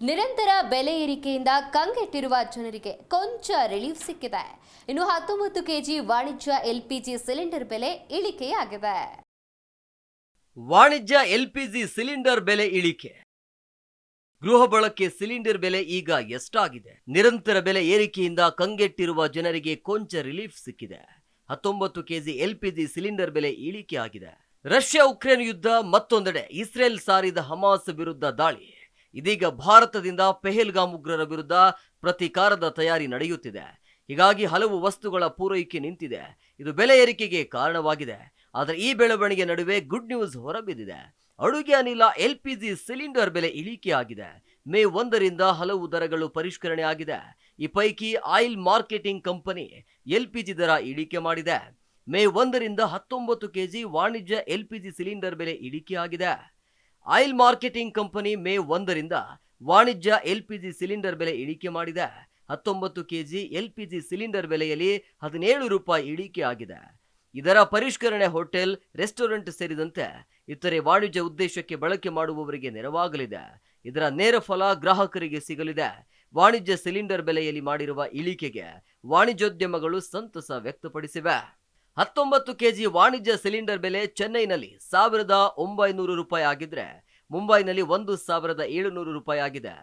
ನಿರಂತರ ಬೆಲೆ ಏರಿಕೆಯಿಂದ ಕಂಗೆಟ್ಟಿರುವ ಜನರಿಗೆ ಕೊಂಚ ರಿಲೀಫ್ ಸಿಕ್ಕಿದೆ. ಇನ್ನು ಹತ್ತೊಂಬತ್ತು ಕೆಜಿ ವಾಣಿಜ್ಯ ಎಲ್ಪಿಜಿ ಸಿಲಿಂಡರ್ ಬೆಲೆ ಇಳಿಕೆಯಾಗಿದೆ. ವಾಣಿಜ್ಯ ಎಲ್ಪಿಜಿ ಸಿಲಿಂಡರ್ ಬೆಲೆ ಇಳಿಕೆ. ಗೃಹ ಬಳಕೆ ಸಿಲಿಂಡರ್ ಬೆಲೆ ಈಗ ಎಷ್ಟಾಗಿದೆ? ನಿರಂತರ ಬೆಲೆ ಏರಿಕೆಯಿಂದ ಕಂಗೆಟ್ಟಿರುವ ಜನರಿಗೆ ಕೊಂಚ ರಿಲೀಫ್ ಸಿಕ್ಕಿದೆ. ಹತ್ತೊಂಬತ್ತು ಕೆಜಿ ಎಲ್ಪಿಜಿ ಸಿಲಿಂಡರ್ ಬೆಲೆ ಇಳಿಕೆಯಾಗಿದೆ. ರಷ್ಯಾ ಉಕ್ರೇನ್ ಯುದ್ಧ ಮತ್ತೊಂದೆಡೆ ಇಸ್ರೇಲ್ ಸಾರಿದ ಹಮಾಸ್ ವಿರುದ್ಧ ದಾಳಿ. ಇದೀಗ ಭಾರತದಿಂದ ಪೆಹಲ್ಗಾಮ್ ಉಗ್ರರ ವಿರುದ್ಧ ಪ್ರತೀಕಾರದ ತಯಾರಿ ನಡೆಯುತ್ತಿದೆ. ಹೀಗಾಗಿ ಹಲವು ವಸ್ತುಗಳ ಪೂರೈಕೆ ನಿಂತಿದೆ. ಇದು ಬೆಲೆ ಏರಿಕೆಗೆ ಕಾರಣವಾಗಿದೆ. ಆದರೆ ಈ ಬೆಳವಣಿಗೆ ನಡುವೆ ಗುಡ್ ನ್ಯೂಸ್ ಹೊರಬಿದ್ದಿದೆ. ಅಡುಗೆ ಅನಿಲ ಎಲ್ಪಿಜಿ ಸಿಲಿಂಡರ್ ಬೆಲೆ ಇಳಿಕೆಯಾಗಿದೆ. ಮೇ ಒಂದರಿಂದ ಹಲವು ದರಗಳು ಪರಿಷ್ಕರಣೆ ಆಗಿದೆ. ಈ ಪೈಕಿ ಆಯಿಲ್ ಮಾರ್ಕೆಟಿಂಗ್ ಕಂಪನಿ ಜಿ ದರ ಇಳಿಕೆ ಮಾಡಿದೆ. ಮೇ ಒಂದರಿಂದ ಹತ್ತೊಂಬತ್ತು ಕೆಜಿ ವಾಣಿಜ್ಯ ಎಲ್ಪಿಜಿ ಸಿಲಿಂಡರ್ ಬೆಲೆ ಇಳಿಕೆ ಆಗಿದೆ ಆಯಿಲ್ ಮಾರ್ಕೆಟಿಂಗ್ ಕಂಪನಿ ಮೇ ಒಂದರಿಂದ ವಾಣಿಜ್ಯ ಎಲ್ಪಿಜಿ ಸಿಲಿಂಡರ್ ಬೆಲೆ ಇಳಿಕೆ ಮಾಡಿದೆ. ಹತ್ತೊಂಬತ್ತು ಕೆಜಿ ಎಲ್ಪಿಜಿ ಸಿಲಿಂಡರ್ ಬೆಲೆಯಲ್ಲಿ ಹದಿನೇಳು ರೂಪಾಯಿ ಇಳಿಕೆ ಆಗಿದೆ. ಇದರ ಪರಿಷ್ಕರಣೆ ಹೋಟೆಲ್, ರೆಸ್ಟೋರೆಂಟ್ ಸೇರಿದಂತೆ ಇತರೆ ವಾಣಿಜ್ಯ ಉದ್ದೇಶಕ್ಕೆ ಬಳಕೆ ಮಾಡುವವರಿಗೆ ನೆರವಾಗಲಿದೆ. ಇದರ ನೇರ ಫಲ ಗ್ರಾಹಕರಿಗೆ ಸಿಗಲಿದೆ. ವಾಣಿಜ್ಯ ಸಿಲಿಂಡರ್ ಬೆಲೆಯಲ್ಲಿ ಮಾಡಿರುವ ಇಳಿಕೆಗೆ ವಾಣಿಜ್ಯೋದ್ಯಮಗಳು ಸಂತಸ ವ್ಯಕ್ತಪಡಿಸಿವೆ. ಹತ್ತೊಂಬತ್ತು ಕೆಜಿ ವಾಣಿಜ್ಯ ಸಿಲಿಂಡರ್ ಬೆಲೆ ಚೆನ್ನೈನಲ್ಲಿ ಸಾವಿರದ ಒಂಬೈನೂರು ರೂಪಾಯಿ ಆಗಿದ್ರೆ ಮುಂಬೈನಲ್ಲಿ ಒಂದು ಸಾವಿರದ ಏಳುನೂರು ರೂಪಾಯಿ ಆಗಿದೆ.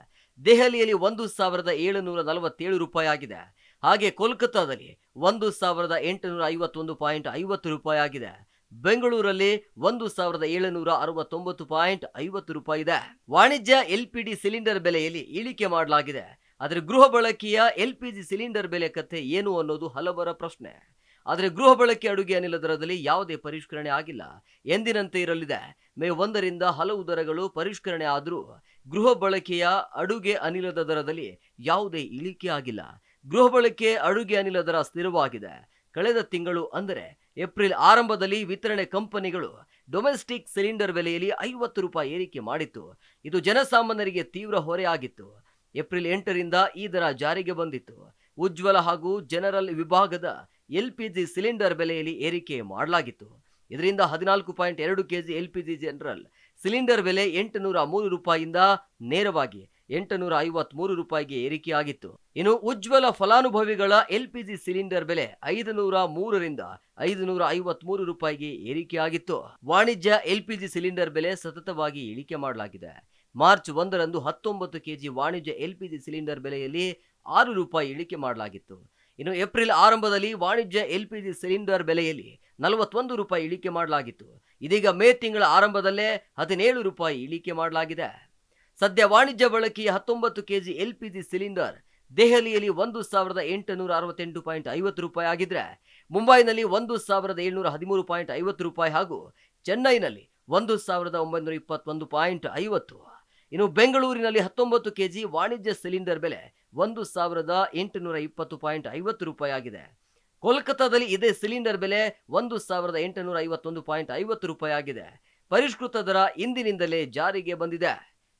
ದೆಹಲಿಯಲ್ಲಿ ಒಂದು ಸಾವಿರದ ಏಳುನೂರ ನಲವತ್ತೇಳು ರೂಪಾಯಿ ಆಗಿದೆ. ಹಾಗೆ ಕೋಲ್ಕತ್ತಾದಲ್ಲಿ ಒಂದು ಸಾವಿರದ ಎಂಟುನೂರ ಐವತ್ತೊಂದು ಪಾಯಿಂಟ್ ಐವತ್ತು ರೂಪಾಯಿ ಆಗಿದೆ. ಬೆಂಗಳೂರಲ್ಲಿ ಒಂದು ಸಾವಿರದ ಏಳುನೂರ ಅರವತ್ತೊಂಬತ್ತು ಪಾಯಿಂಟ್ ಐವತ್ತು ರೂಪಾಯಿ ಇದೆ. ವಾಣಿಜ್ಯ ಎಲ್ ಪಿ ಡಿ ಸಿಲಿಂಡರ್ ಬೆಲೆಯಲ್ಲಿ ಇಳಿಕೆ ಮಾಡಲಾಗಿದೆ. ಆದರೆ ಗೃಹ ಬಳಕೆಯ ಎಲ್ ಪಿ ಜಿ ಸಿಲಿಂಡರ್ ಬೆಲೆ ಕಥೆ ಏನು ಅನ್ನೋದು ಹಲವರ ಪ್ರಶ್ನೆ. ಆದರೆ ಗೃಹ ಬಳಕೆ ಅಡುಗೆ ಅನಿಲ ದರದಲ್ಲಿ ಯಾವುದೇ ಪರಿಷ್ಕರಣೆ ಆಗಿಲ್ಲ. ಎಂದಿನಂತೆ ಇರಲಿದೆ. ಮೇ ಒಂದರಿಂದ ಹಲವು ದರಗಳು ಪರಿಷ್ಕರಣೆ ಆದರೂ ಗೃಹ ಬಳಕೆಯ ಅಡುಗೆ ಅನಿಲದ ದರದಲ್ಲಿ ಯಾವುದೇ ಇಳಿಕೆ ಆಗಿಲ್ಲ. ಗೃಹ ಬಳಕೆ ಅಡುಗೆ ಅನಿಲ ದರ ಸ್ಥಿರವಾಗಿದೆ. ಕಳೆದ ತಿಂಗಳು ಅಂದರೆ ಏಪ್ರಿಲ್ ಆರಂಭದಲ್ಲಿ ವಿತರಣೆ ಕಂಪನಿಗಳು ಡೊಮೆಸ್ಟಿಕ್ ಸಿಲಿಂಡರ್ ಬೆಲೆಯಲ್ಲಿ ಐವತ್ತು ರೂಪಾಯಿ ಏರಿಕೆ ಮಾಡಿತ್ತು. ಇದು ಜನಸಾಮಾನ್ಯರಿಗೆ ತೀವ್ರ ಹೊರೆಯಾಗಿತ್ತು ಏಪ್ರಿಲ್ ಎಂಟರಿಂದ ಈ ದರ ಜಾರಿಗೆ ಬಂದಿತ್ತು. ಉಜ್ವಲ ಹಾಗೂ ಜನರಲ್ ವಿಭಾಗದ ಎಲ್ಪಿಜಿ ಸಿಲಿಂಡರ್ ಬೆಲೆಯಲ್ಲಿ ಏರಿಕೆ ಮಾಡಲಾಗಿತ್ತು. ಇದರಿಂದ ಹದಿನಾಲ್ಕು ಪಾಯಿಂಟ್ ಎರಡು ಕೆಜಿ ಎಲ್ಪಿಜಿ ಜನರಲ್ ಸಿಲಿಂಡರ್ ಬೆಲೆ ಎಂಟುನೂರ ಮೂರು ರೂಪಾಯಿಯಿಂದ ನೇರವಾಗಿ ಎಂಟುನೂರ ಐವತ್ಮೂರು ರೂಪಾಯಿಗೆ ಏರಿಕೆಯಾಗಿತ್ತು. ಇನ್ನು ಉಜ್ವಲ ಫಲಾನುಭವಿಗಳ ಎಲ್ಪಿಜಿ ಸಿಲಿಂಡರ್ ಬೆಲೆ ಐದು ನೂರ ಮೂರರಿಂದ ಐದು ನೂರ ಐವತ್ಮೂರು ರೂಪಾಯಿಗೆ ಏರಿಕೆಯಾಗಿತ್ತು. ವಾಣಿಜ್ಯ ಎಲ್ಪಿಜಿ ಸಿಲಿಂಡರ್ ಬೆಲೆ ಸತತವಾಗಿ ಇಳಿಕೆ ಮಾಡಲಾಗಿದೆ. ಮಾರ್ಚ್ ಒಂದರಂದು ಹತ್ತೊಂಬತ್ತು ಕೆಜಿ ವಾಣಿಜ್ಯ ಎಲ್ಪಿಜಿ ಸಿಲಿಂಡರ್ ಬೆಲೆಯಲ್ಲಿ ಆರು ರೂಪಾಯಿ ಇಳಿಕೆ ಮಾಡಲಾಗಿತ್ತು. ಇನ್ನು ಏಪ್ರಿಲ್ ಆರಂಭದಲ್ಲಿ ವಾಣಿಜ್ಯ ಎಲ್ಪಿಜಿ ಸಿಲಿಂಡರ್ ಬೆಲೆಯಲ್ಲಿ ನಲವತ್ತೊಂದು ರೂಪಾಯಿ ಇಳಿಕೆ ಮಾಡಲಾಗಿತ್ತು. ಇದೀಗ ಮೇ ತಿಂಗಳ ಆರಂಭದಲ್ಲೇ ಹದಿನೇಳು ರೂಪಾಯಿ ಇಳಿಕೆ ಮಾಡಲಾಗಿದೆ. ಸದ್ಯ ವಾಣಿಜ್ಯ ಬಳಕೆಯ ಹತ್ತೊಂಬತ್ತು ಕೆಜಿ ಎಲ್ಪಿಜಿ ಸಿಲಿಂಡರ್ ದೆಹಲಿಯಲ್ಲಿ ಒಂದು ಸಾವಿರದ ಎಂಟುನೂರ ಅರವತ್ತೆಂಟು ಪಾಯಿಂಟ್ ಐವತ್ತು ರೂಪಾಯಿ ಆಗಿದ್ರೆ, ಮುಂಬೈನಲ್ಲಿ ಒಂದು ಸಾವಿರದ ಏಳ್ನೂರ ಹದಿಮೂರು ಪಾಯಿಂಟ್ ಐವತ್ತು ರೂಪಾಯಿ ಹಾಗೂ ಚೆನ್ನೈನಲ್ಲಿ ಒಂದು ಸಾವಿರದ ಒಂಬೈನೂರ ಇಪ್ಪತ್ತೊಂದು ಪಾಯಿಂಟ್ ಐವತ್ತು. ಇನ್ನು ಬೆಂಗಳೂರಿನಲ್ಲಿ ಹತ್ತೊಂಬತ್ತು ಕೆಜಿ ವಾಣಿಜ್ಯ ಸಿಲಿಂಡರ್ ಬೆಲೆ ಒಂದು ಸಾವಿರದ ಎಂಟುನೂರ ಇಪ್ಪತ್ತು ಪಾಯಿಂಟ್ ಐವತ್ತು ರೂಪಾಯಿ ಆಗಿದೆ. ಕೋಲ್ಕತ್ತಾದಲ್ಲಿ ಇದೇ ಸಿಲಿಂಡರ್ ಬೆಲೆ ಒಂದು ಸಾವಿರದ ಎಂಟುನೂರ ಐವತ್ತೊಂದು ಪಾಯಿಂಟ್ ಐವತ್ತು ರೂಪಾಯಿ ಆಗಿದೆ. ಪರಿಷ್ಕೃತ ದರ ಇಂದಿನಿಂದಲೇ ಜಾರಿಗೆ ಬಂದಿದೆ.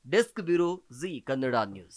Desk bureau Zee Kannada news.